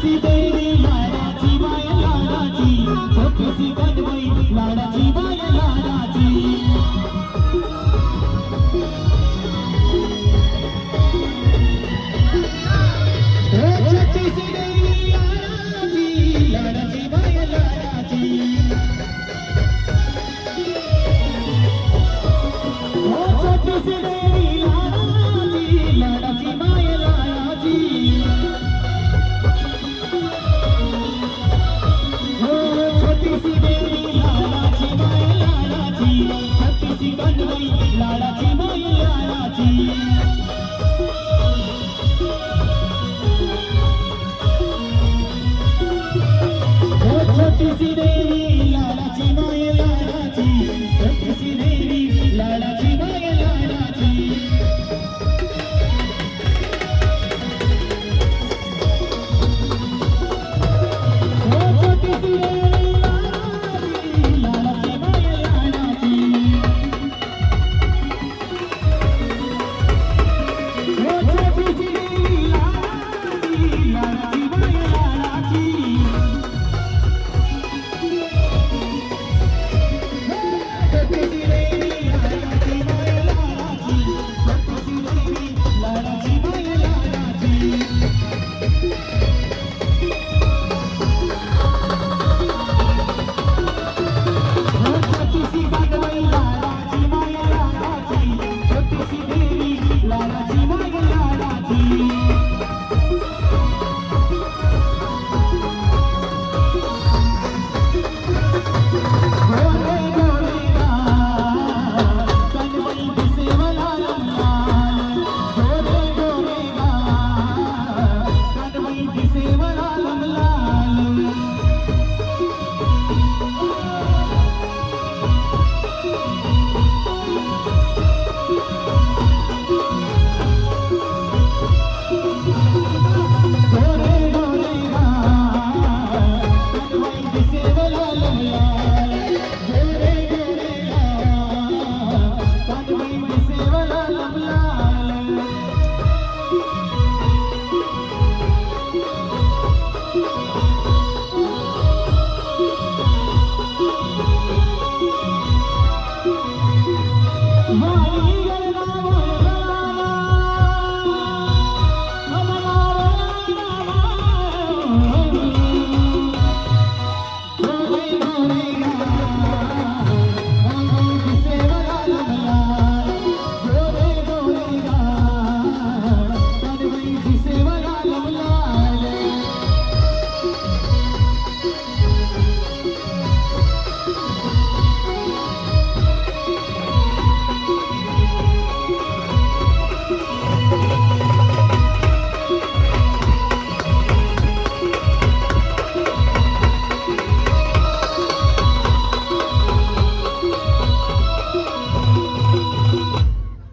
कशी दैरी लाडाची बाय लाडाची? हो कशी गडबई लाडाची बाय लाडाची. ಸ್ತುತಿಸಿದೇವಿ Sim, sim.